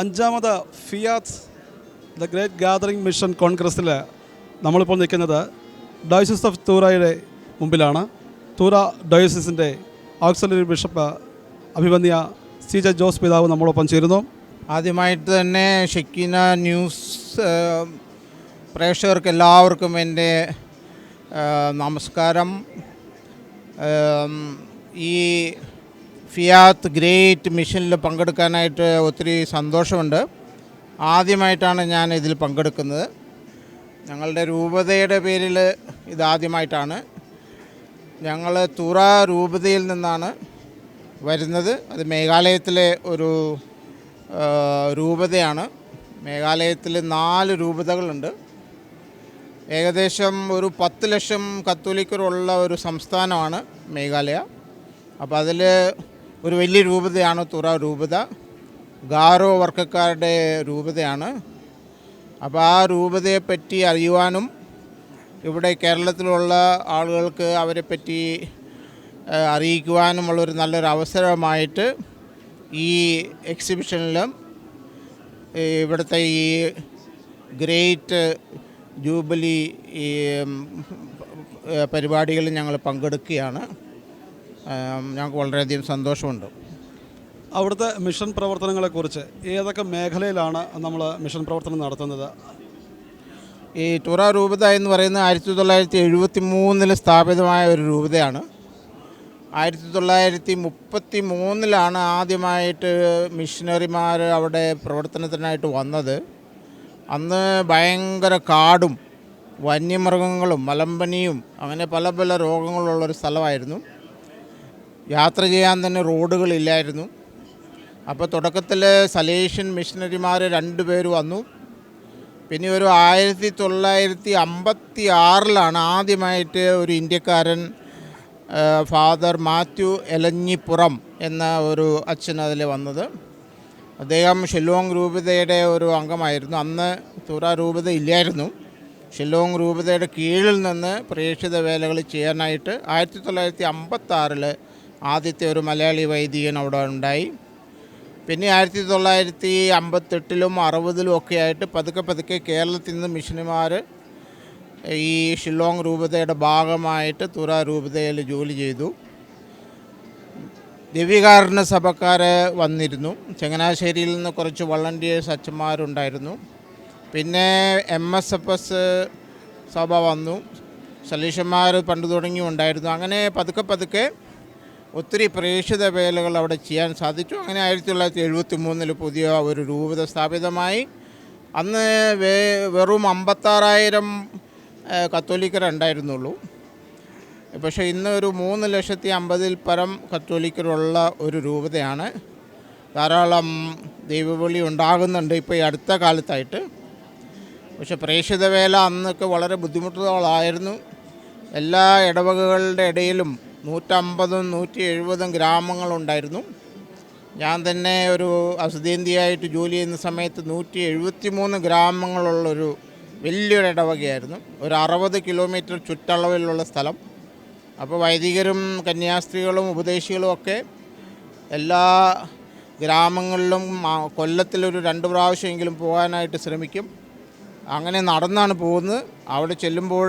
അഞ്ചാമത് Fiat the great gathering mission കോൺഗ്രസ്സിൽ നമ്മളിപ്പോൾ നിൽക്കുന്നത് ഡയോസിസ് ഓഫ് തൂറയുടെ മുമ്പിലാണ്. Thura ഡയോസിസിന്റെ auxiliary bishop Abhimanya C J Jose പിതാവ് നമ്മളൊപ്പം ചേരുന്നു. ആദ്യമായിട്ട് തന്നെ ഷെക്കീന ന്യൂസ് പ്രേക്ഷകർക്ക് എല്ലാവർക്കും എന്റെ നമസ്കാരം. ഈ ഫിയാത്ത് ഗ്രേറ്റ് മിഷനിൽ പങ്കെടുക്കാനായിട്ട് ഒത്തിരി സന്തോഷമുണ്ട്. ആദ്യമായിട്ടാണ് ഞാൻ ഇതിൽ പങ്കെടുക്കുന്നത്. ഞങ്ങളുടെ രൂപതയുടെ പേരിൽ ഇതാദ്യമായിട്ടാണ്. ഞങ്ങൾ തുറ രൂപതയിൽ നിന്നാണ് വരുന്നത്. അത് മേഘാലയത്തിലെ ഒരു രൂപതയാണ്. മേഘാലയത്തിൽ നാല് രൂപതകളുണ്ട്. ഏകദേശം ഒരു പത്ത് ലക്ഷം കത്തോലിക്കരുള്ള ഒരു സംസ്ഥാനമാണ് മേഘാലയ. അപ്പോൾ അതിൽ ഒരു വലിയ രൂപതയാണ് തുറ രൂപത. ഗാരോ വർഗക്കാരുടെ രൂപതയാണ്. അപ്പോൾ ആ രൂപതയെപ്പറ്റി അറിയുവാനും ഇവിടെ കേരളത്തിലുള്ള ആളുകൾക്ക് അവരെപ്പറ്റി പറ്റി അറിയിക്കുവാനുമുള്ളൊരു നല്ലൊരു അവസരമായിട്ട് ഈ എക്സിബിഷനിലും ഇവിടുത്തെ ഈ ഗ്രേറ്റ് ജൂബിലി പരിപാടികളിൽ ഞങ്ങൾ പങ്കെടുക്കുകയാണ്. ഞങ്ങൾക്ക് വളരെയധികം സന്തോഷമുണ്ട്. അവിടുത്തെ മിഷൻ പ്രവർത്തനങ്ങളെക്കുറിച്ച് ഏതൊക്കെ മേഖലയിലാണ് നമ്മൾ മിഷൻ പ്രവർത്തനം നടത്തുന്നത്? ഈ ടുറ രൂപത എന്ന് പറയുന്നത് ആയിരത്തി തൊള്ളായിരത്തി എഴുപത്തി മൂന്നിൽ സ്ഥാപിതമായ ഒരു രൂപതയാണ്. ആയിരത്തി തൊള്ളായിരത്തി മുപ്പത്തി മൂന്നിലാണ് ആദ്യമായിട്ട് മിഷനറിമാർ അവിടെ പ്രവർത്തനത്തിനായിട്ട് വന്നത്. അന്ന് ഭയങ്കര കാടും വന്യമൃഗങ്ങളും മലമ്പനിയും അങ്ങനെ പല പല രോഗങ്ങളുള്ളൊരു സ്ഥലമായിരുന്നു. യാത്ര ചെയ്യാൻ തന്നെ റോഡുകളില്ലായിരുന്നു അപ്പോൾ തുടക്കത്തിൽ സലേഷ്യൻ മിഷനറിമാർ രണ്ട് പേര് വന്നു. പിന്നെ ഒരു ആയിരത്തി തൊള്ളായിരത്തി അമ്പത്തി ആറിലാണ് ആദ്യമായിട്ട് ഒരു ഇന്ത്യക്കാരൻ ഫാദർ മാത്യു എലഞ്ഞിപ്പുറം എന്ന ഒരു അച്ഛൻ അതിൽ വന്നത്. അദ്ദേഹം ഷില്ലോങ് രൂപതയുടെ ഒരു അംഗമായിരുന്നു. അന്ന് തുറ രൂപത ഇല്ലായിരുന്നു. ഷില്ലോങ് രൂപതയുടെ കീഴിൽ നിന്ന് പ്രേക്ഷിത വേലകൾ ചെയ്യാനായിട്ട് ആയിരത്തി തൊള്ളായിരത്തി അമ്പത്താറിൽ ആദ്യത്തെ ഒരു മലയാളി വൈദികൻ അവിടെ ഉണ്ടായി. പിന്നെ ആയിരത്തി തൊള്ളായിരത്തി അമ്പത്തെട്ടിലും അറുപതിലും ഒക്കെ ആയിട്ട് പതുക്കെ പതുക്കെ കേരളത്തിൽ നിന്ന് മിഷനുമാർ ഈ ഷില്ലോങ് രൂപതയുടെ ഭാഗമായിട്ട് തുറ രൂപതയിൽ ജോലി ചെയ്തു. ദിവ്യകാരുണ്യ സഭക്കാർ വന്നിരുന്നു. ചങ്ങനാശ്ശേരിയിൽ നിന്ന് കുറച്ച് വളണ്ടിയേഴ്സ് അച്ഛന്മാരുണ്ടായിരുന്നു. പിന്നെ എം എസ് എഫ് എസ് സഭ വന്നു. സലീഷന്മാർ പണ്ട് തുടങ്ങി ഉണ്ടായിരുന്നു. അങ്ങനെ പതുക്കെ പതുക്കെ ഒത്തിരി പ്രേക്ഷിത വേലകൾ അവിടെ ചെയ്യാൻ സാധിച്ചു. അങ്ങനെ ആയിരത്തി തൊള്ളായിരത്തി എഴുപത്തി മൂന്നിൽ പുതിയ ഒരു രൂപത സ്ഥാപിതമായി. അന്ന് വേ വെറും അമ്പത്താറായിരം കത്തോലിക്കരുണ്ടായിരുന്നുള്ളൂ പക്ഷേ ഇന്ന് ഒരു മൂന്ന് ലക്ഷത്തി അമ്പതിൽ പരം കത്തോലിക്കരുള്ള ഒരു രൂപതയാണ്. ധാരാളം ദൈവവിളി ഉണ്ടാകുന്നുണ്ട് ഇപ്പോൾ ഈ അടുത്ത കാലത്തായിട്ട്. പക്ഷേ പ്രേക്ഷിത വേല അന്നൊക്കെ വളരെ ബുദ്ധിമുട്ടുകളായിരുന്നു. എല്ലാ ഇടവകകളുടെ ഇടയിലും നൂറ്റമ്പതും നൂറ്റി എഴുപതും ഗ്രാമങ്ങളുണ്ടായിരുന്നു. ഞാൻ തന്നെ ഒരു അസുതേന്തിയായിട്ട് ജോലി ചെയ്യുന്ന സമയത്ത് നൂറ്റി എഴുപത്തി മൂന്ന് ഗ്രാമങ്ങളുള്ളൊരു വലിയൊരു ഇടവകയായിരുന്നു ഒരു അറുപത് കിലോമീറ്റർ ചുറ്റളവിലുള്ള സ്ഥലം. അപ്പോൾ വൈദികരും കന്യാസ്ത്രീകളും ഉപദേശികളും ഒക്കെ എല്ലാ ഗ്രാമങ്ങളിലും കൊല്ലത്തിലൊരു രണ്ട് പ്രാവശ്യമെങ്കിലും പോകാനായിട്ട് ശ്രമിക്കും. അങ്ങനെ നടന്നാണ് പോകുന്നത്. അവിടെ ചെല്ലുമ്പോൾ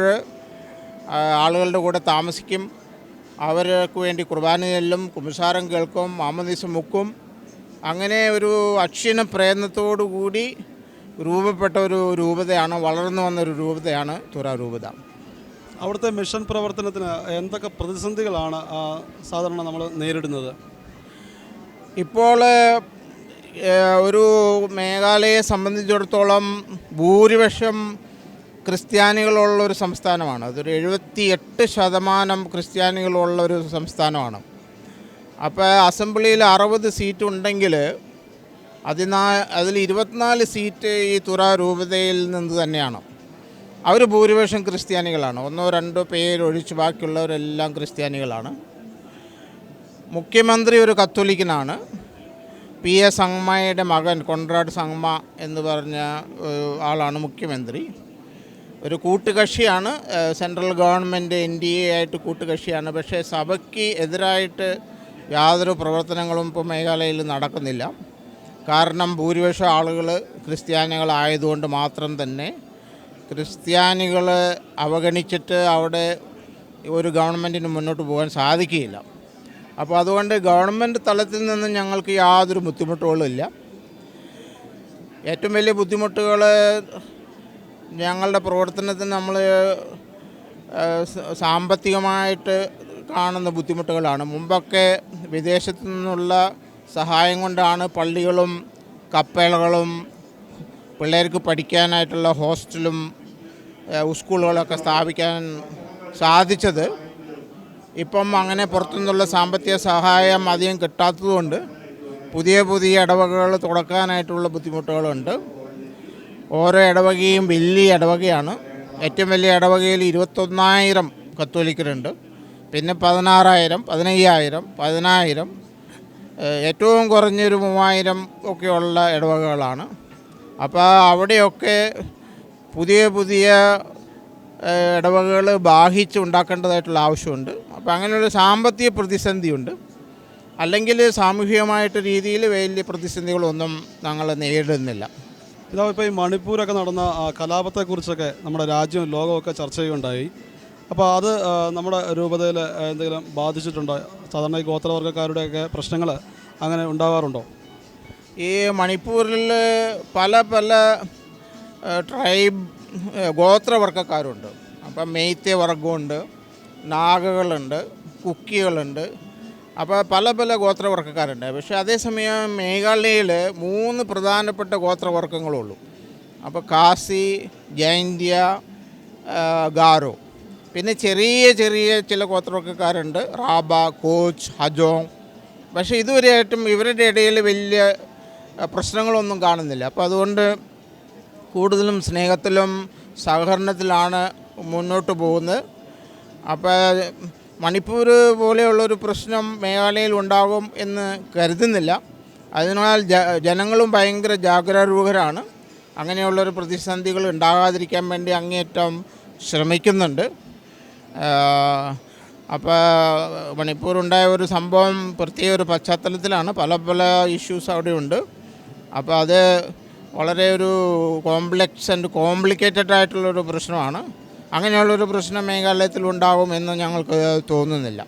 ആളുകളുടെ കൂടെ താമസിക്കും. അവർക്ക് വേണ്ടി കുർബാന ചെല്ലും കുമ്പസാരം കേൾക്കും മാമദീസം മുക്കും. അങ്ങനെ ഒരു അക്ഷീണ പ്രയത്നത്തോടു കൂടി രൂപപ്പെട്ട ഒരു രൂപതയാണ് വളർന്നു വന്നൊരു രൂപതയാണ് തുറ രൂപത. അവിടുത്തെ മിഷൻ പ്രവർത്തനത്തിന് എന്തൊക്കെ പ്രതിസന്ധികളാണ് സാധാരണ നമ്മൾ നേരിടുന്നത്? ഇപ്പോൾ ഒരു മേഘാലയെ സംബന്ധിച്ചിടത്തോളം ഭൂരിപക്ഷം ക്രിസ്ത്യാനികളുള്ള ഒരു സംസ്ഥാനമാണ്. അതൊരു എഴുപത്തി എട്ട് ശതമാനം ക്രിസ്ത്യാനികളുള്ള ഒരു സംസ്ഥാനമാണ്. അപ്പോൾ അസംബ്ലിയിൽ അറുപത് സീറ്റ് ഉണ്ടെങ്കിൽ അതിനാ അതിൽ ഇരുപത്തിനാല് സീറ്റ് ഈ തുറ രൂപതയിൽ നിന്ന് തന്നെയാണ്. അവർ ഭൂരിപക്ഷം ക്രിസ്ത്യാനികളാണ്. ഒന്നോ രണ്ടോ പേരൊഴിച്ച് ബാക്കിയുള്ളവരെല്ലാം ക്രിസ്ത്യാനികളാണ്. മുഖ്യമന്ത്രി ഒരു കത്തോലിക്കനാണ്. പി എ സംഗ്മയുടെ മകൻ കൊൺറാഡ് സംഗ്മ എന്ന് പറഞ്ഞ ആളാണ് മുഖ്യമന്ത്രി. ഒരു കൂട്ടുകക്ഷിയാണ് central government N D A ആയിട്ട് കൂട്ടുകക്ഷിയാണ്. പക്ഷേ സഭയ്ക്ക് എതിരായിട്ട് യാതൊരു പ്രവർത്തനങ്ങളും ഇപ്പോൾ മേഘാലയയിൽ നടക്കുന്നില്ല. കാരണം ഭൂരിപക്ഷം ആളുകൾ ക്രിസ്ത്യാനികളായതുകൊണ്ട് മാത്രം തന്നെ ക്രിസ്ത്യാനികൾ അവഗണിച്ചിട്ട് അവിടെ ഒരു ഗവൺമെന്റിന് മുന്നോട്ട് പോകാൻ സാധിക്കുകയില്ല. അപ്പോൾ അതുകൊണ്ട് ഗവൺമെന്റ് തലത്തിൽ നിന്ന് ഞങ്ങൾക്ക് യാതൊരു ബുദ്ധിമുട്ടുകളും ഇല്ല. ഏറ്റവും വലിയ ബുദ്ധിമുട്ടുകൾ ഞങ്ങളുടെ പ്രവർത്തനത്തിന് നമ്മൾ സാമ്പത്തികമായിട്ട് കാണുന്ന ബുദ്ധിമുട്ടുകളാണ്. മുമ്പൊക്കെ വിദേശത്തു നിന്നുള്ള സഹായം കൊണ്ടാണ് പള്ളികളും കപ്പേളകളും പിള്ളേർക്ക് പഠിക്കാനായിട്ടുള്ള ഹോസ്റ്റലും സ്കൂളുകളൊക്കെ സ്ഥാപിക്കാൻ സാധിച്ചത്. ഇപ്പം അങ്ങനെ പുറത്തുനിന്നുള്ള സാമ്പത്തിക സഹായം അധികം കിട്ടാത്തതുകൊണ്ട് പുതിയ പുതിയ ഇടവകകൾ തുടക്കാനായിട്ടുള്ള ബുദ്ധിമുട്ടുകളുണ്ട്. ഓരോ ഇടവകയും വലിയ ഇടവകയാണ്. ഏറ്റവും വലിയ ഇടവകയിൽ ഇരുപത്തൊന്നായിരം കത്തോലിക്കരുണ്ട്. പിന്നെ പതിനാറായിരം പതിനയ്യായിരം പതിനായിരം ഏറ്റവും കുറഞ്ഞൊരു മൂവായിരം ഒക്കെയുള്ള ഇടവകകളാണ്. അപ്പോൾ അവിടെയൊക്കെ പുതിയ പുതിയ ഇടവകകൾ ബാഹിച്ച് ഉണ്ടാക്കേണ്ടതായിട്ടുള്ള ആവശ്യമുണ്ട്. അപ്പോൾ അങ്ങനെയുള്ള സാമ്പത്തിക പ്രതിസന്ധിയുണ്ട്. അല്ലെങ്കിൽ സാമൂഹികമായിട്ട് രീതിയിൽ വലിയ പ്രതിസന്ധികളൊന്നും ഞങ്ങൾ നേരിടുന്നില്ല. ഇതാ ഇപ്പോൾ ഈ മണിപ്പൂരൊക്കെ നടന്ന കലാപത്തെക്കുറിച്ചൊക്കെ നമ്മുടെ രാജ്യവും ലോകമൊക്കെ ചർച്ച ചെയ്യുകയുണ്ടായി. അപ്പോൾ അത് നമ്മുടെ രൂപതയിൽ എന്തെങ്കിലും ബാധിച്ചിട്ടുണ്ടോ? സാധാരണ ഈ ഗോത്രവർഗക്കാരുടെയൊക്കെ പ്രശ്നങ്ങൾ അങ്ങനെ ഉണ്ടാകാറുണ്ടോ ഈ മണിപ്പൂരിൽ പല പല ട്രൈബ് ഗോത്രവർഗക്കാരുണ്ട്. അപ്പം മെയ്ത്തേ വർഗമുണ്ട് നാഗകളുണ്ട് കുക്കികളുണ്ട് അപ്പോൾ പല പല ഗോത്രവർഗക്കാരുണ്ട്. പക്ഷേ അതേസമയം മേഘാലയയിൽ മൂന്ന് പ്രധാനപ്പെട്ട ഗോത്രവർഗങ്ങളുള്ളൂ. അപ്പോൾ കാസി ജൈന്ത്യ ഗാരോ. പിന്നെ ചെറിയ ചെറിയ ചില ഗോത്രവർഗക്കാരുണ്ട്. റാബ കോച്ച് ഹജോങ്. പക്ഷേ ഇതുവരെയായിട്ടും ഇവരുടെ ഇടയിൽ വലിയ പ്രശ്നങ്ങളൊന്നും കാണുന്നില്ല. അപ്പോൾ അതുകൊണ്ട് കൂടുതലും സ്നേഹത്തിലും സഹകരണത്തിലാണ് മുന്നോട്ട് പോകുന്നത്. അപ്പോൾ മണിപ്പൂർ പോലെയുള്ളൊരു പ്രശ്നം മേഘാലയയിൽ ഉണ്ടാകും എന്ന് കരുതുന്നില്ല. അതിനാൽ ജനങ്ങളും ഭയങ്കര ജാഗരൂകരാണ് അങ്ങനെയുള്ളൊരു പ്രതിസന്ധികൾ ഉണ്ടാകാതിരിക്കാൻ വേണ്ടി അങ്ങേയറ്റം ശ്രമിക്കുന്നുണ്ട്. അപ്പോൾ മണിപ്പൂർ ഉണ്ടായ ഒരു സംഭവം പ്രത്യേക ഒരു പശ്ചാത്തലത്തിലാണ്. പല പല ഇഷ്യൂസ് അവിടെയുണ്ട്. അപ്പോൾ അത് വളരെ ഒരു കോംപ്ലക്സ് ആൻഡ് കോംപ്ലിക്കേറ്റഡ് ആയിട്ടുള്ളൊരു പ്രശ്നമാണ്. അങ്ങനെയുള്ളൊരു പ്രശ്നം മേഘാലയത്തിൽ ഉണ്ടാകുമെന്ന് ഞങ്ങൾക്ക് തോന്നുന്നില്ല.